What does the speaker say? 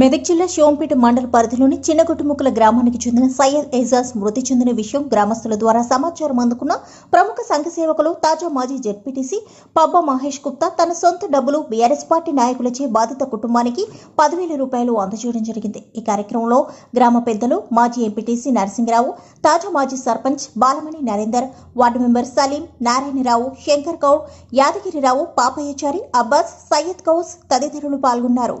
మెదక్ జిల్లా షోంపేట మండల పరిధిలోని చిన్నగుట్టుముక్కల గ్రామానికి చెందిన సయ్యద్ ఎజాజ్ మృతి చెందిన విషయం గ్రామస్తుల ద్వారా సమాచారం అందుకున్న ప్రముఖ సంఘ సేవకులు తాజా మాజీ జెడ్పీటీసీ పబ్బా మహేష్ గుప్తా తన సొంత డబ్బులు బీఆర్ఎస్ పార్టీ నాయకులచే బాధిత కుటుంబానికి పదివేల రూపాయలు అందజేయడం జరిగింది. ఈ కార్యక్రమంలో గ్రామ పెద్దలు మాజీ ఎంపీటీసీ నరసింహరావు తాజా మాజీ sarpanch Balamani Narender ward member Saleem Narayanarao Shankar Goud Yadagirirao Papayyachari Abbas Syed cows తదితరులు పాల్గొన్నారు.